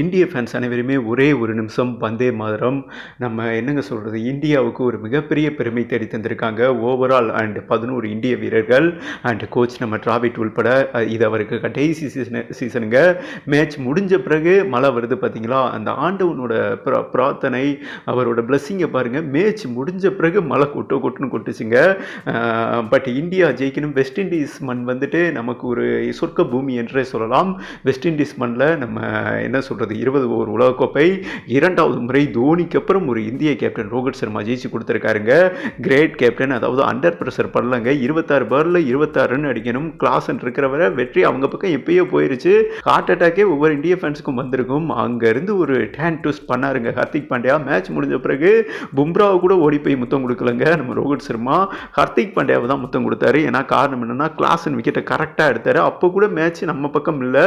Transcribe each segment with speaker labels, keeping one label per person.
Speaker 1: இந்திய ஃபேன்ஸ் அனைவருமே ஒரே ஒரு நிமிஷம் வந்தே மாதரம். நம்ம என்னங்க சொல்கிறது இந்தியாவுக்கு ஒரு மிகப்பெரிய பெருமை தேடி தந்திருக்காங்க. ஓவரால் அண்ட் பதினோரு இந்திய வீரர்கள் அண்ட் கோச் நம்ம டிராவிட் உள்பட இது அவருக்கு கடைசி சீசனு சீசனுங்க மேட்ச் முடிஞ்ச பிறகு மழை வருது பார்த்தீங்களா அந்த ஆண்டவனோட ப்ரா பிரார்த்தனை அவரோட பிளஸ்ஸிங்கை பாருங்கள் மேட்ச் முடிஞ்ச பிறகு மழை கொட்டு கொட்டுன்னு கொட்டுச்சுங்க. பட் இந்தியா ஜெயிக்கணும். வெஸ்ட் இண்டீஸ் மண் வந்துட்டு நமக்கு ஒரு சொர்க்க பூமி என்றே சொல்லலாம். வெஸ்ட் இண்டீஸ் மண்ணில் நம்ம என்ன சொல்கிறது இருபது ஓவர் உலகக்கோப்பை இரண்டாவது முறை தோனிக்கு அப்புறம் ஒரு இந்திய கேப்டன் ரோஹித் சர்மா ஜெயிச்சு கொடுத்துருக்காருங்க. கிரேட் கேப்டன் அதாவது அண்டர் ப்ரெஷர் பண்ணலங்க. இருபத்தாறு பாலில் இருபத்தாறு ரன் அடிக்கணும். கிளாஸ்ன்னு இருக்கிறவரை வெற்றி அவங்க பக்கம் எப்பயோ போயிருச்சு. ஹார்ட் அட்டாக்கே ஒவ்வொரு இந்திய ஃபேன்ஸுக்கும் வந்திருக்கும். அங்கேருந்து ஒரு டேன் டூஸ் பண்ணாருங்க ஹர்திக் பாண்டியா. மேட்ச் முடிஞ்ச பிறகு பும்ராவை கூட ஓடி போய் முத்தம் கொடுக்கலங்க. நம்ம ரோஹித் சர்மா ஹர்திக் பாண்டியாவை தான் முத்தம் கொடுத்தாரு. ஏன்னா காரணம் என்னென்னா கிளாஸன் விக்கெட்டை கரெக்டாக எடுத்தார். அப்போ கூட மேட்ச் நம்ம பக்கம் இல்லை.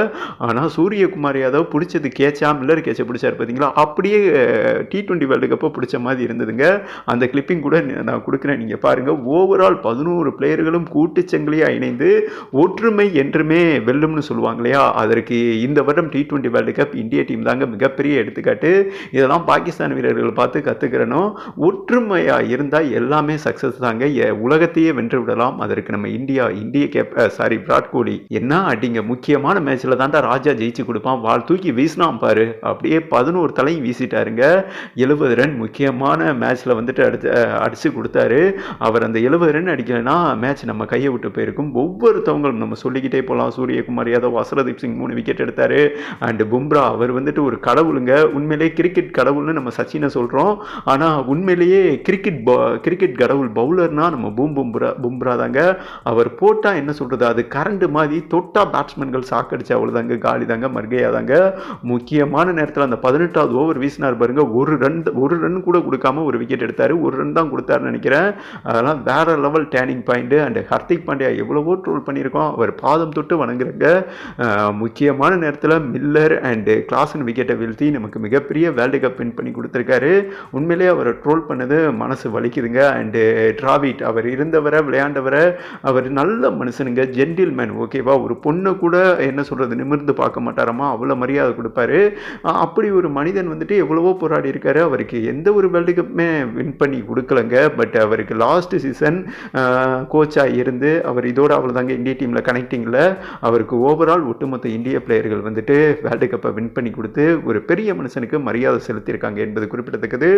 Speaker 1: ஆனால் சூரியகுமார் யாதவ் பிடிச்சது கேட்சா மில்லர் கேட்சை பிடிச்சாரு பார்த்தீங்களா? அப்படியே டி ட்வெண்ட்டி வேர்ல்டு கப்பை பிடிச்ச மாதிரி இருந்ததுங்க. அந்த கிளிப்பிங் கூட நான் கொடுக்குறேன். நீங்கள் பாருங்கள் ஓவரால் பதினோரு பிளேயர்களும் கூட்டுச்சங்கிலியாக இணைந்து ஒற்றுமை என்றுமே வெல்லும்னு சொல்லுவாங்க இல்லையா? அதற்கு இந்த வருடம் டி ட்வெண்ட்டி வேர்ல்டு கப் இந்திய டீம் தாங்க மிகப்பெரிய எடுத்துக்காட்டு. இதெல்லாம் பாகிஸ்தான் வீரர்கள் பார்த்து கற்றுக்கிறனும் ஒற்றுமையாக இருந்தால் எல்லாமே சக்ஸஸ் தாங்க. உலகத்தையே வென்று விடலாம். அதற்கு நம்ம இந்தியா இந்திய கேப் சாரி விராட் கோலி. என்ன அடிங்க முக்கியமான மேட்ச்சில் தான்டா ராஜா ஜெயிச்சு கொடுப்பான். வாழ் தூக்கி வீசினா வீசினான் பாரு. அப்படியே பதினோரு தலையும் வீசிட்டாருங்க. எழுபது ரன் முக்கியமான மேட்ச்சில் வந்துட்டு அடிச்சு அடித்து அடிச்சு கொடுத்தாரு. அவர் அந்த எழுபது ரன் அடிக்கலைன்னா மேட்ச் நம்ம கையை விட்டு போயிருக்கும். ஒவ்வொருத்தவங்களும் நம்ம சொல்லிக்கிட்டே போகலாம் சூரியகுமார் யாதவ் அசரதீப் சிங் மூணு விக்கெட் எடுத்தாரு. அண்ட் பும்ரா அவர் வந்துட்டு ஒரு கடவுளுங்க. உண்மையிலேயே கிரிக்கெட் கடவுள்னு நம்ம சச்சினை சொல்கிறோம் ஆனால் உண்மையிலேயே கிரிக்கெட் கிரிக்கெட் கடவுள் பவுலர்னா நம்ம பூம் பும்ரா பும்ரா தாங்க அவர் போட்டால் என்ன சொல்கிறது அது கரண்ட் மாதிரி தொட்டா பேட்ஸ்மேன்கள் சாக்கடிச்சு அவ்வளோதாங்க காலி தாங்க மர்கையா தாங்க முக்கியமான நேரத்தில் அந்த பதினெட்டாவது ஓவர் வீசினார் பாருங்க. ஒரு ரன் ஒரு ரன் கூட கொடுக்காம ஒரு விக்கெட் எடுத்தார். ஒரு ரன் தான் கொடுத்தாருன்னு நினைக்கிறேன். அதெல்லாம் வேற level turning point and Hardik Pandya எவ்வளவோ ட்ரோல் பண்ணியிருக்கோம் அவர் பாதம் தொட்டு வணங்குறங்க. முக்கியமான நேரத்தில் மில்லர் அண்ட் கிளாசன் விக்கெட்டை வீழ்த்தி நமக்கு மிகப்பெரிய வேர்ல்டு கப் வின் பண்ணி கொடுத்துருக்காரு. உண்மையிலேயே அவரை ட்ரோல் பண்ணது மனசு வலிக்குதுங்க. அண்டு டிராவிட் அவர் இருந்தவரை விளையாண்டவரை அவர் நல்ல மனுஷனுங்க. ஜென்டில்மேன் ஓகேவா ஒரு பொண்ணை கூட என்ன சொல்கிறது நிமிர்ந்து பார்க்க மாட்டாராமா? அவ்வளோ மரியாதை கொடுப்பார். இருப்பார். அப்படி ஒரு மனிதன் வந்துட்டு எவ்வளவோ போராடி இருக்காரு. அவருக்கு எந்த ஒரு வேர்ல்டு கப்புமே வின் பண்ணி கொடுக்கலங்க. பட் அவருக்கு லாஸ்ட் சீசன் கோச்சாக இருந்து அவர் இதோட அவ்வளோதாங்க இந்திய டீமில் கனெக்டிங்கில் அவருக்கு ஓவரால் ஒட்டுமொத்த இந்திய பிளேயர்கள் வந்துட்டு வேர்ல்டு கப்பை வின் பண்ணி கொடுத்து ஒரு பெரிய மனுஷனுக்கு மரியாதை செலுத்தியிருக்காங்க என்பது குறிப்பிடத்தக்கது.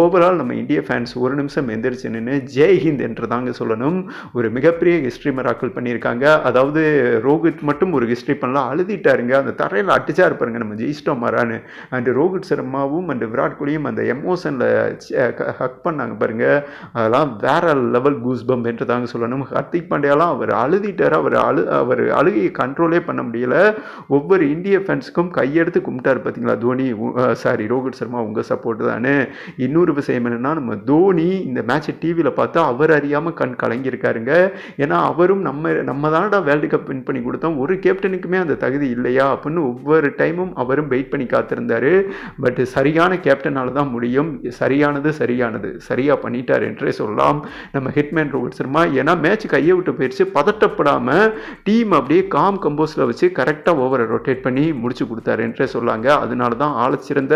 Speaker 1: ஓவரால் நம்ம இந்திய ஃபேன்ஸ் ஒரு நிமிஷம் எந்திரிச்சு நின்று ஜெய் ஹிந்த் என்று தாங்க சொல்லணும். ஒரு மிகப்பெரிய ஹிஸ்ட்ரி மராக்கள் பண்ணியிருக்காங்க. அதாவது ரோஹித் மட்டும் ஒரு ஹிஸ்ட்ரி பண்ணலாம். அழுதிட்டாருங்க. அந்த தரையில் அட்டிச்சா இருப்பாருங்க நம்ம ஜெயிச்சிட்டோம் மாறான்னு அண்டு ரோஹித் சர்மாவும் அண்டு விராட் கோலியும் அந்த எமோஷனில் ஹக் பண்ணாங்க பாருங்க. அதெல்லாம் வேற லெவல் கூஸ் என்று தாங்க சொல்லணும். ஹர்திக் பாண்டியாலாம் அவர் அழுதிட்டார். அவர் அழு அவர் அழுகையை கண்ட்ரோலே பண்ண முடியல. ஒவ்வொரு இந்திய ஃபேன்ஸுக்கும் கையெடுத்து கும்பிட்டாரு பார்த்தீங்களா தோனி சாரி ரோஹித் சர்மா உங்கள் சப்போர்ட் தானே இன்னொரு விஷயம் என்னென்னா நம்ம தோனி இந்த மேட்சை டிவியில் பார்த்தா அவர் அறியாமல் கண் கலங்கியிருக்காருங்க. ஏன்னா அவரும் நம்ம நம்ம தானடா வேர்ல்டு கப் வின் பண்ணி கொடுத்தோம். ஒரு கேப்டனுக்குமே அந்த தகுதி இல்லையா? அப்படின்னு ஒவ்வொரு டைமும் அவர் அவரும் வெயிட் பண்ணி காத்திருந்தாரு. பட் சரியான கேப்டனால தான் முடியும். சரியானது சரியானது. சரியாக பண்ணிட்டார் என்றே சொல்லலாம். நம்ம ஹிட்மேன் ரோஹித் சர்மா ஏன்னா மேட்ச் கையை விட்டு போயிடுச்சு பதட்டப்படாமல் டீம் அப்படியே காம் கம்போஸில் வச்சு கரெக்டாக ஓவரை ரொட்டேட் பண்ணி முடிச்சு கொடுத்தாரு என்றே சொல்லாங்க. அதனால தான் ஆளச்சிறந்த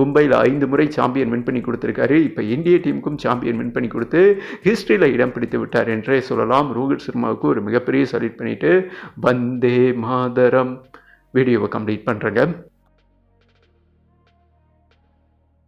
Speaker 1: மும்பையில் ஐந்து முறை சாம்பியன் வின் பண்ணி கொடுத்துருக்காரு. இப்போ இந்திய டீமுக்கும் சாம்பியன் வின் பண்ணி கொடுத்து ஹிஸ்ட்ரியில் இடம் பிடித்து விட்டார் என்றே சொல்லலாம். ரோஹித் சர்மாவுக்கு ஒரு மிகப்பெரிய சல்யூட் பண்ணிட்டு வந்தே மாதரம். வீடியோவை கம்ப்ளீட் பண்ணுறேங்க